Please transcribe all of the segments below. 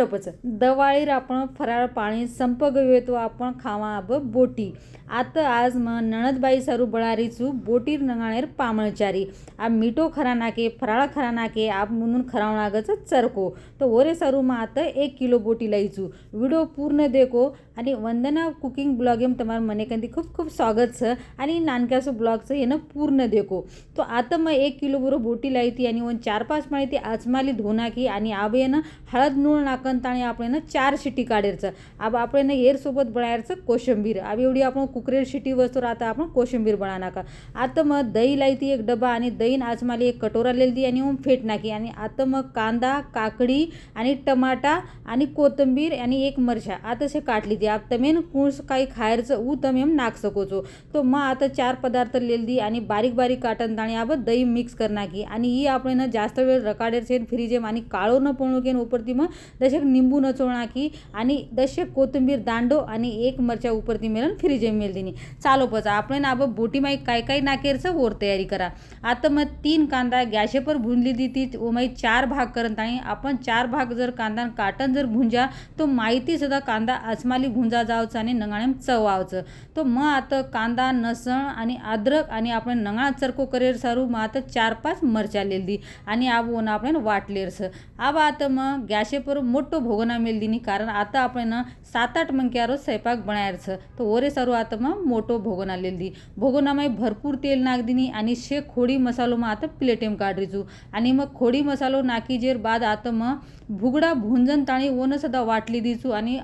लोपचं दवाळीर आपण फराळ पाणी संप येतो आपण अब बोटी. आत आज म नणदबाई सारू बळारीचू बोटीर नगाणेर पामळचारी आप मिठो खरा नाके फराळ खरा नाके आप म्हणून खरावणागच चरको. तर ओरे सारू मग आता एक किलो बोटी लाईचू व्हिडिओ पूर्ण देखो आणि वंदना कुकिंग ब्लॉग येम तुम्हाला मने कधी खूप खूप स्वागत स आणि नानक्याचं ब्लॉगचं येणं पूर्ण देखो. तो आता मग एक किलो बरोबर बोटी लायती आणि वन चार पाच माळी ती आजमाली धुना की आणि आब येणं हळद नूळ नाकंत आणि आपण येणं चार शिटी काढायचं आब आपण येणं एरसोबत बनायचं कोशंबीर. आब एवढी आपण कुकरेर शिटी बसतो आता आपण कोशंबीर बना नका. आता मग दही लायती एक डबा आणि दही आजमाली एक कटोरा लिहिली आणि मग फेट नाकी. आणि आता मग कांदा काकडी आणि टमाटा आणि कोथंबीर आणि एक मरशा आता असे काटली ती યાતમેન तमेन કાંઈ काही છે ઉ તમે એમ નાખ શકો છો તો માં આ તો आणि बारीक बारीक काटन ताणी आपण दही मिक्स करणार की आणि ही आपण ना जास्त वेळ रकाडेर छेन फ्रीजेम आणि काळो न पळणू केन उपरती मग दशक निंबू न चोळणा की आणि दशक कोथिंबीर दांडो आणि एक मरच्या उपरती मेलन फ्रीजेम मेलदिनी. चालो पचा आपण ना आब बोटी माई काय काय नाकेरचं वर तयारी करा. आता मग तीन कांदा गॅसेपर भुंजली दी ती माई चार भाग करत आणि आपण चार भाग जर कांदा काटन जर भुंजा तो माहिती सुद्धा कांदा आसमाली भुंजा जावचं आणि नंगाळेम चवावचं. तो मग आता कांदा नसण आणि अद्रक आणि आपण नंगा चरको करेर सारू मग आता चार पाच मरचा लेलदी आणि आब ओन आपण वाटलेरस आब आता मग गॅसेपर मोठो भोगना मेलदीनी कारण आता आपण सात आठ मंक्यारो स्वयंपाक बनायरचं तर ओरे सारू आता मग मोठो भोगना लेलदी. भोगनामाई भरपूर तेल नागदिनी आणि शे खोडी मसालो मग आता प्लेटेम काढरीचू आणि मग खोडी मसालो नाकी जेर बाद आता मग भुगडा भुंजन ताणी ओन सदा वाटली दिसू आणि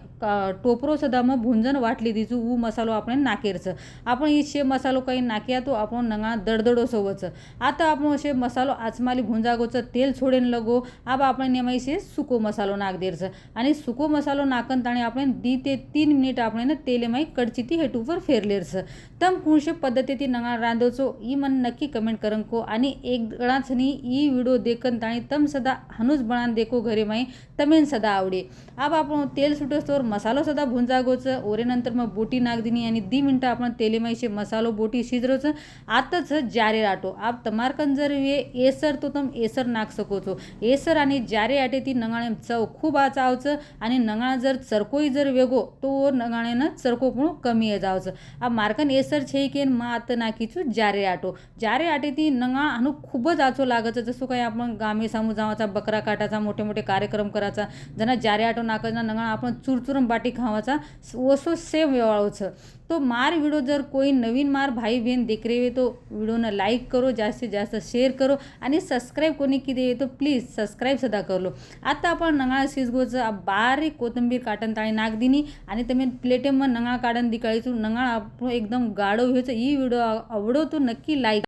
टोपरो सदा मग भुंजन वाटली दिसू ऊ मसालो आपण नाकेरचं. आपण ही शे मसालो काही नाक्या तो आपण नंगा दडदडो सोवचं आता आपण असे मसालो आचमाली भुंजागोचं तेल सोडेन लगो आब आपण नेमाई से सुको मसालो नाक देरचं आणि सुको मसालो नाकन ताणी आपण दी ते तीन मिनिट आपण तेले माई कडची ती हेटूवर फेरलेरचं. तम कुणशे पद्धती नंगा रांधोचो ई मन नक्की कमेंट करंको आणि एक गळाचनी ई व्हिडिओ देखन ताणी तम सदा हनुज बणान देखो घरे माई तमेन सदा आवडे. आब आपण तेल सुटोस्तोर मसालो सदा भुंजागोचं गोचं ओरेनंतर मग बोटी नागदिनी आणि दी मिनटं आपण तेलेमाईचे मसालो बोटी शिजरोचं आताच जारे आटो आप तमारकन जर वे एसर तो तम एसर नाग सकोचो. एसर आणि जारे आटे ती नंगाणे चव खूप आचावचं आणि नंगाणा जर चरकोई जर वेगो तो नंगाण्यानं चरको पण कमी जावचं. आप मारकन एसर छे केन मा आत नाकीचू जारे आटो जारे आटे ती नंगा आणू खूपच आचो लागायचं जसं काही आपण गामे सामू जावाचा बकरा काटाचा मोठे मोठे कार्यक्रम करायचा ज्यांना जारे आटो नाकाचा नंगाळा आपण चुरचुरम बाटी खावाचा ओसो सेम वेवाळोचं. तो मार व्हिडिओ जर कोई नवीन मार भाई बहीण देख रहे तो व्हिडिओनं लाईक करो जास्तीत जास्त शेअर करो आणि सबस्क्राईब कोणी किती तो प्लीज सबस्क्राईब सुद्धा करलो आता आपण नंगाळ शिजगोचं बारीक कोथिंबीर काटन ताळी नाक दिनी आणि तुम्ही प्लेटेम नंगाळ काढून दिकाळीचू नंगाळ आपण एकदम गाढो व्हायचं. ही व्हिडिओ आवडो तो नक्की लाईक